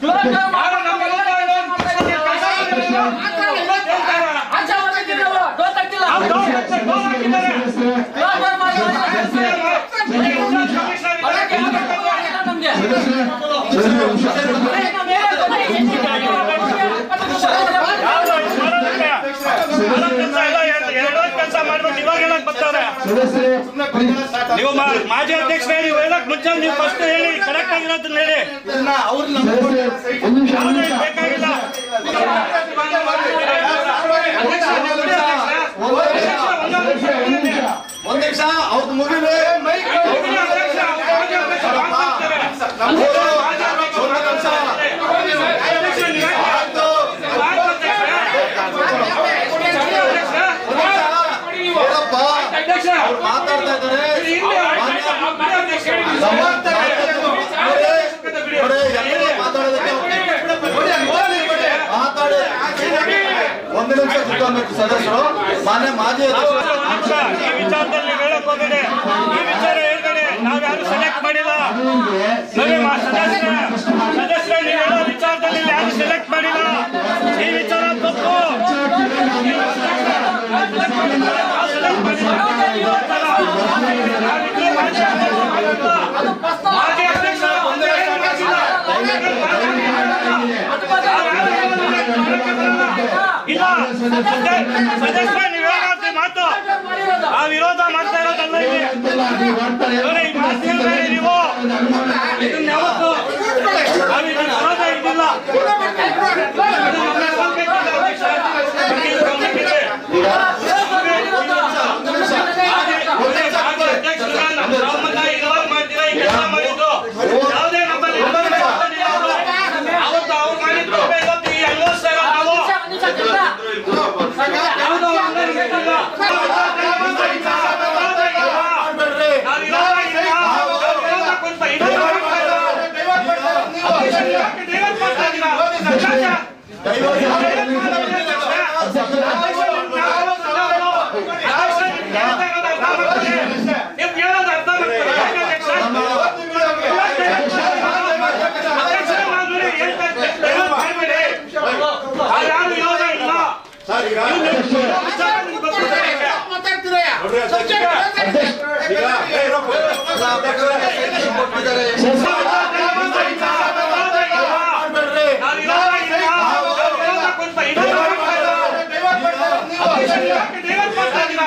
Good ನೀವು ಮಾಜಿ ಅಧ್ಯಕ್ಷರೇ ನೀವು ಹೇಳಕ್ ಮುಂಚೆ ನೀವು ಫಸ್ಟ್ ಹೇಳಿ ಕರೆಕ್ಟ್ ಆಗಿರೋದನ್ನ ಹೇಳಿ. ಬೇಕಾಗಿಲ್ಲ. ಒಂದ್ ನಿಮಿಷ ಅವ್ರದ್ದು ಮುಗಿಲಿ. ಅವ್ರು ಮಾತಾಡ್ತಾ ಇದ್ದಾರೆ ಮಾತಾಡೋದಕ್ಕೆ ಮಾತಾಡಿ ಒಂದು ನಿಮಿಷ ಕೂತ್ಕೊಳ್ಬೇಕು ಸದಸ್ಯರು ಮಾನ್ಯ ಮಾಜಿ ಅಧ್ಯಕ್ಷರು ಒಂದು ನಿಮಿಷ ಈ ವಿಚಾರದಲ್ಲಿ ಹೇಳಕ್ ಹೋಗಬೇಡಿ ಈ ವಿಚಾರ ಹೇಳ್ಬೇಡಿ ನಾವ್ ಯಾರು ಸೆಲೆಕ್ಟ್ ಮಾಡಿಲ್ಲ ಸದಸ್ಯರೇ ಇಲ್ಲ ಸದಸ್ಯ ನೀವು ಹೇಳೋದು ಮಾತು ಆ ವಿರೋಧ ಮಾಡ್ತಾ ಇರೋದಲ್ಲ ಇಲ್ಲಿ ನೀವು ಇದನ್ನ ಯಾವತ್ತು ನಾವು ಇದನ್ನ ವಿರೋಧ ಇದ್ದಿಲ್ಲ ಅದು ನಮ್ಮ ಸಂಕೇತದ ಅಧ್ಯಕ್ಷ. ಇದು ಗಮನಕ್ಕಿದೆ. ಒಳ್ಳೆ ಮಾಜಿ ಅಧ್ಯಕ್ಷರನ್ನ ನಮ್ಮ ಸಂಬಂಧ ಇವಾಗ ಮಾಡ್ತೀರಾ ಈ ಕೆಲಸ ಮಾಡಿದ್ದು ಯಾವುದೇ ನಮ್ಮಲ್ಲಿ ವಿರೋಧ ಮಾಡಿಲ್ಲ ಅವರು. ಅವತ್ತು ಅವ್ರು ಮಾಡಿದ್ದು ಇವತ್ತು ಈ ಅನುಭವಿಸ್ತಾ ಇರೋದು ನಾವು ಯಾವುದೋ ಒಂದು ಇದಿಲ್ಲ. ಮಾಡ್ಬೇಡ್ರಿ. ನಾವು ಇವಾಗ ಇಲ್ಲ. ನಾವು ವಿರೋಧ ಕೊಡ್ತಾ ಇದ್ದೀವಿ. ಯಾಕೆ ಡೈವರ್ಟ್ ಮಾಡ್ತಾ ಇದ್ದೀರಾ? ಸತ್ಯಾಗ್ರಹ. ನೀವು ಹೇಳೋದು ಅರ್ಥ ಮಾಡ್ಕೊಳ್ಳಿ. ಯಾಕೆ ಅಧ್ಯಕ್ಷ? ಅಧ್ಯಕ್ಷರೇ ನಾನು ನೋಡಿ ಹೇಳ್ತಾ ಇದ್ದೆ. ಡೈವರ್ಟ್ ಮಾಡ್ಬೇಡಿ. ಆ ಯಾರು ವಿರೋಧ ಇಲ್ಲ. ಸರ್ ಈಗ ನೀವು ವಿಚಾರ ನಿಮ್ಗೆ ಗೊತ್ತಿದೆ. ನೋಡ್ರಿ ಅಧ್ಯಕ್ಷ ಈಗ ಏ, ಇರಪ್ಪ. ಅಧ್ಯಕ್ಷರೇ, ಕೊಟ್ಟಿದ್ದಾರೆ. ಮಾಡ್ಬೇಡ್ರಿ. ನಾವು ಇವಾಗ ಇಲ್ಲ. ನಾವು ವಿರೋಧ ಕೊಡ್ತಾ ಇದ್ದೀವಿ. ಯಾಕೆ ಡೈವರ್ಟ್ ಮಾಡ್ತಾ ಇದ್ದೀರಾ?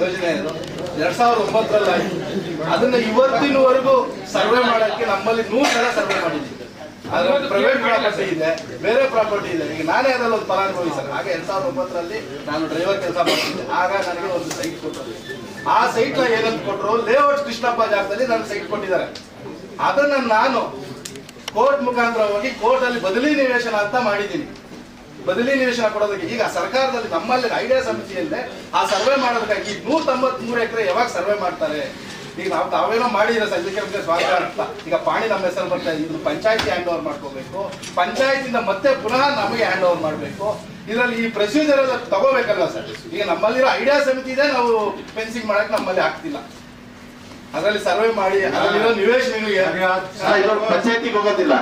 ನಾನು. ಯೋಜನೆ ಎರಡ್ ಸಾವಿರದ ಒಂಬತ್ತರಲ್ಲಿ ಅದನ್ನ ಇವತ್ತಿನವರೆಗೂ ಸರ್ವೆ ಮಾಡಕ್ಕೆ ನಮ್ಮಲ್ಲಿ ನೂರು ಜನ ಸರ್ವೆ ಮಾಡಿದ್ದೀವಿ. ಅದ್ರಲ್ಲಿ ಪ್ರೈವೇಟ್ ಪ್ರಾಪರ್ಟಿ ಇದೆ, ಬೇರೆ ಪ್ರಾಪರ್ಟಿ ಇದೆ. ಈಗ ನಾನೇ ಅದರಲ್ಲಿ ಒಂದು ಫಲಾನುಭವಿ ಸರ್. ಆಗ ಎರಡ್ ಸಾವಿರದ ಒಂಬತ್ತರಲ್ಲಿ ನಾನು ಡ್ರೈವರ್ ಕೆಲಸ ಮಾಡ್ತಿದ್ದೆ. ಆಗ ನನಗೆ ಒಂದು ಸೈಟ್ ಕೊಟ್ಟರು. ಆ ಸೈಟ್ನ ಏನಂತ ಕೊಟ್ಟರು ಲೇಔಟ್ ಕೃಷ್ಣಪ್ಪ ಜಾಗದಲ್ಲಿ ನನ್ನ ಸೈಟ್ ಕೊಟ್ಟಿದ್ದಾರೆ. ಅದನ್ನ ನಾನು ಕೋರ್ಟ್ ಮುಖಾಂತರ ಹೋಗಿ ಕೋರ್ಟ್ ಅಲ್ಲಿ ಬದಲಿ ನಿವೇಶನ ಅಂತ ಮಾಡಿದ್ದೀನಿ. ಬದಲಿ ನಿವೇಶನ ಕೊಡೋದಕ್ಕೆ ಈಗ ಸರ್ಕಾರದಲ್ಲಿ ನಮ್ಮಲ್ಲಿ ಐಡಿಯಾ ಸಮಿತಿಯಲ್ಲೇ ಆ ಸರ್ವೆ ಮಾಡೋದಕ್ಕಾಗಿ ನೂರ ತೊಂಬತ್ ಮೂರು ಎಕರೆ ಯಾವಾಗ ಸರ್ವೆ ಮಾಡ್ತಾರೆ? ಈಗ ನಾವು ತಾವೇನೋ ಮಾಡಿದ್ರೆ ನಮಗೆ ಸ್ವಾಗತ ಅಂತ. ಈಗ ಪಾಣಿ ನಮ್ಮ ಹೆಸರು ಬರ್ತಾ ಇದೆ ಪಂಚಾಯತಿ ಹ್ಯಾಂಡ್ ಓವರ್ ಮಾಡ್ಕೋಬೇಕು. ಪಂಚಾಯತಿಂದ ಮತ್ತೆ ಪುನಃ ನಮಗೆ ಹ್ಯಾಂಡ್ ಓವರ್ ಮಾಡಬೇಕು. ಇದರಲ್ಲಿ ಈ ಪ್ರೊಸೀಜರ್ ತಗೋಬೇಕಲ್ಲ ಸರ್? ಈಗ ನಮ್ಮಲ್ಲಿರೋ ಐಡಿಯಾ ಸಮಿತಿ ಇದೆ, ನಾವು ಫೆನ್ಸಿಂಗ್ ಮಾಡಕ್ಕೆ ನಮ್ಮಲ್ಲಿ ಆಗ್ತಿಲ್ಲ. ಅದರಲ್ಲಿ ಸರ್ವೆ ಮಾಡಿ ಅದರಲ್ಲಿರೋ ನಿವೇಶನಗಳಿಗೆ. ಪಂಚಾಯತಿಗೆ ಹೋಗೋದಿಲ್ಲ.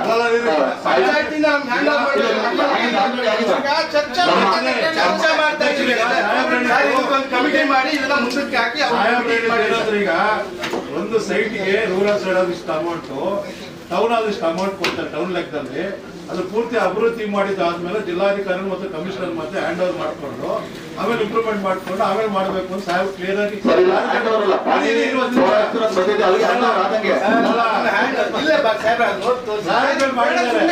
ನಮ್ಗೆ ಚರ್ಚೆ ಮಾಡ್ತಾ ಇದ್ದೀವಿ. ಕಮಿಟಿ ಮಾಡಿ ಇದನ್ನ ಮುಂದಕ್ಕೆ ಹಾಕಿ ಈಗ ಒಂದು ಸೈಟ್ಗೆ ರೂರಲ್ ಸೈಡ್ ಆದಷ್ಟು ಅಮೌಂಟ್ ಟೌನ್ ಆದಷ್ಟು ಅಮೌಂಟ್ ಕೊಡ್ತಾರೆ ಟೌನ್ ಲೆಕ್ಕದಲ್ಲಿ. ಅದು ಪೂರ್ತಿ ಅಭಿವೃದ್ಧಿ ಮಾಡಿದಾದ್ಮೇಲೆ ಜಿಲ್ಲಾಧಿಕಾರಿ ಮತ್ತು ಕಮಿಷನರ್ ಮತ್ತೆ ಹ್ಯಾಂಡ್ ಓವರ್ ಮಾಡ್ಕೊಂಡು ಆಮೇಲೆ ಇಂಪ್ರೂವ್ಮೆಂಟ್ ಮಾಡಿಕೊಂಡು ಆಮೇಲೆ ಮಾಡಬೇಕು ಅಂತ ಸಾಹೇಬ್ ಕ್ಲಿಯರ್ ಆಗಿ ಸಾಹೇಬ್ರೆ, ಮಾಡಿದ್ದಾರೆ.